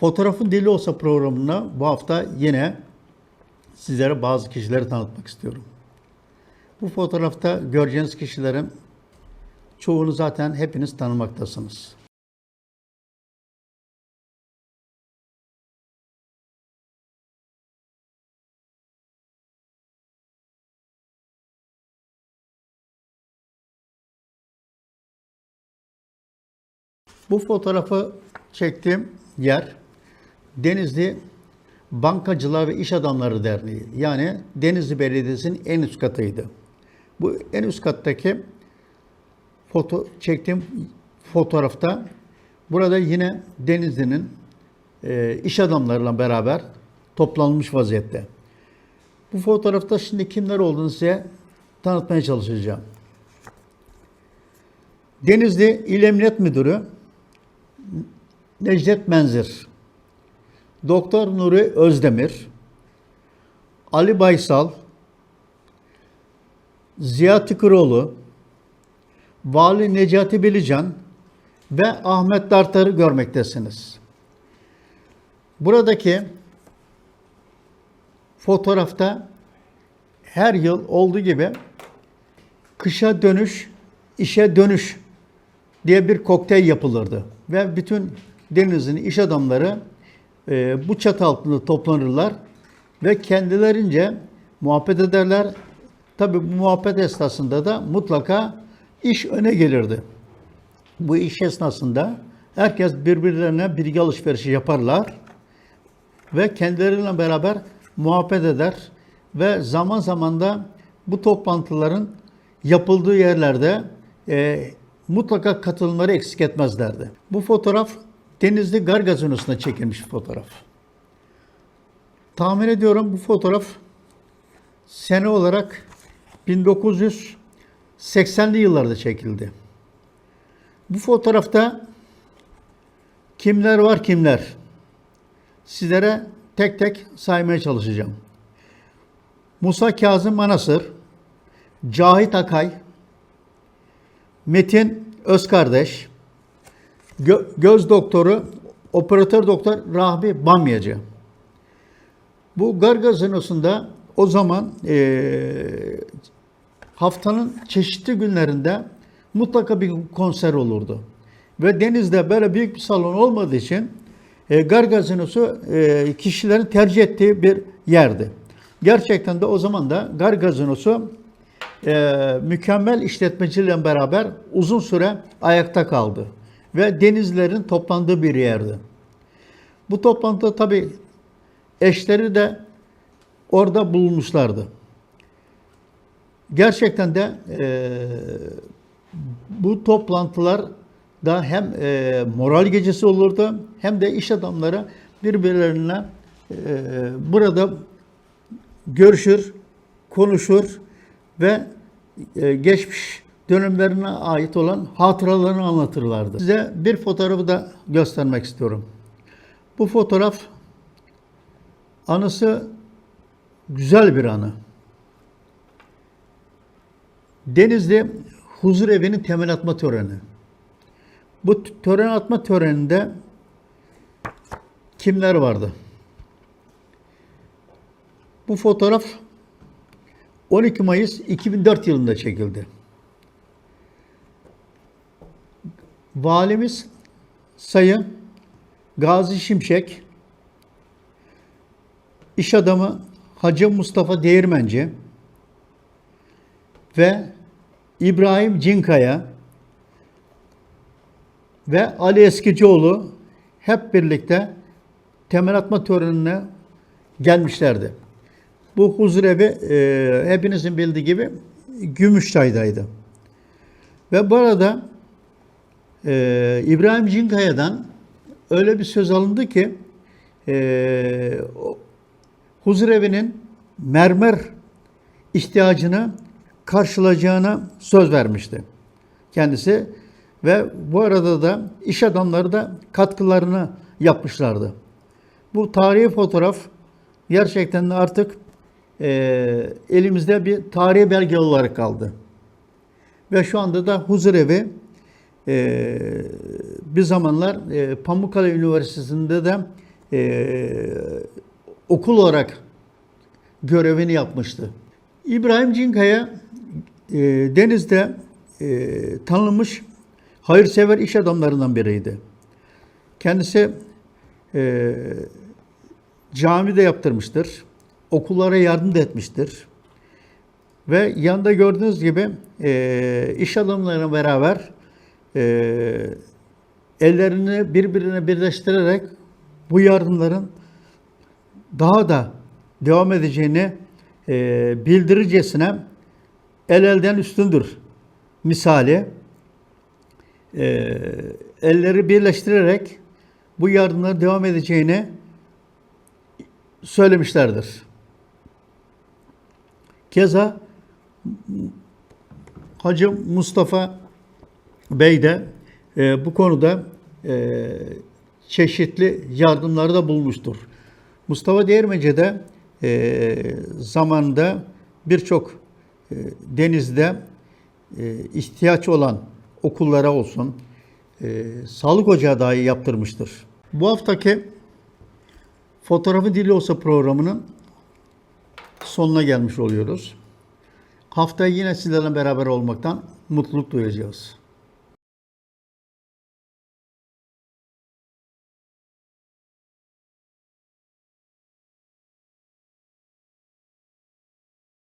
Fotoğrafın Dili Olsa programına bu hafta yine sizlere bazı kişileri tanıtmak istiyorum. Bu fotoğrafta göreceğiniz kişilerin çoğunu zaten hepiniz tanımaktasınız. Bu fotoğrafı çektiğim yer Denizli Bankacılar ve İş Adamları Derneği. Yani Denizli Belediyesi'nin en üst katıydı. Bu en üst kattaki foto çektiğim fotoğrafta burada yine Denizli'nin e, iş adamlarıyla beraber toplanmış vaziyette. Bu fotoğrafta şimdi kimler olduğunu size tanıtmaya çalışacağım. Denizli İl Emniyet Müdürü Necdet Menzir, Doktor Nuri Özdemir, Ali Baysal, Ziya Tıkıroğlu, Vali Necati Bilican ve Ahmet Dartar'ı görmektesiniz. Buradaki fotoğrafta her yıl olduğu gibi kışa dönüş, işe dönüş diye bir kokteyl yapılırdı. Ve bütün denizin iş adamları e, bu çatı altında toplanırlar ve kendilerince muhabbet ederler. Tabi bu muhabbet esnasında da mutlaka iş öne gelirdi. Bu iş esnasında herkes birbirlerine bilgi alışverişi yaparlar ve kendileriyle beraber muhabbet eder ve zaman zaman da bu toplantıların yapıldığı yerlerde e, mutlaka katılımları eksik etmezlerdi. Bu fotoğraf Denizli Gar Gazinosu'nda çekilmiş bir fotoğraf. Tahmin ediyorum bu fotoğraf sene olarak 1980'li yıllarda çekildi. Bu fotoğrafta kimler var kimler? Sizlere tek tek saymaya çalışacağım. Musa Kazım Manasır, Cahit Akay, Metin Özkardeş, Gö- göz doktoru, operatör doktor Rahmi Bamyacı. Bu Gar Gazinosu'nda o zaman eee, haftanın çeşitli günlerinde mutlaka bir konser olurdu. Ve denizde böyle büyük bir salon olmadığı için e, Gar Gazinosu e, kişilerin tercih ettiği bir yerdi. Gerçekten de o zaman da Gar Gazinosu e, mükemmel işletmeciyle beraber uzun süre ayakta kaldı. Ve denizlerin toplandığı bir yerdi. Bu toplantıda tabii eşleri de orada bulunmuşlardı. Gerçekten de e, bu toplantılar da hem e, moral gecesi olurdu hem de iş adamları birbirlerine e, burada görüşür, konuşur ve e, geçmiş dönemlerine ait olan hatıralarını anlatırlardı. Size bir fotoğrafı da göstermek istiyorum. Bu fotoğraf anısı güzel bir anı. Denizli Huzur Evi'nin temel atma töreni. Bu tören atma töreninde kimler vardı? Bu fotoğraf 12 Mayıs 2004 yılında çekildi. Valimiz Sayın Gazi Şimşek, iş adamı Hacı Mustafa Değirmenci ve İbrahim Cinkaya ve Ali Eskicioğlu hep birlikte temel atma törenine gelmişlerdi. Bu huzurevi e, hepinizin bildiği gibi Gümüşçay'daydı. Ve bu arada e, İbrahim Cinkaya'dan öyle bir söz alındı ki e, huzurevinin mermer ihtiyacını karşılayacağına söz vermişti kendisi ve bu arada da iş adamları da katkılarını yapmışlardı. Bu tarihi fotoğraf gerçekten de artık eee, elimizde bir tarihi belge olarak kaldı. Ve şu anda da huzurevi eee bir zamanlar eee Pamukkale Üniversitesi'nde de e, okul olarak görevini yapmıştı. İbrahim Cinkaya e, Deniz'de e, tanınmış hayırsever iş adamlarından biriydi. Kendisi e, cami de yaptırmıştır. Okullara yardım da etmiştir. Ve yanında gördüğünüz gibi e, iş adamlarıyla beraber e, ellerini birbirine birleştirerek bu yardımların daha da devam edeceğini e, bildiricesine el elden üstündür misali e, elleri birleştirerek bu yardımların devam edeceğini söylemişlerdir. Keza Hacı Mustafa Bey de e, bu konuda e, çeşitli yardımlarda bulmuştur. Mustafa Değirmeci de e, zamanında birçok e, denizde e, ihtiyaç olan okullara olsun, e, sağlık ocağı dahi yaptırmıştır. Bu haftaki Fotoğrafı Dili Olsa programının sonuna gelmiş oluyoruz. Haftaya yine sizlerle beraber olmaktan mutluluk duyacağız.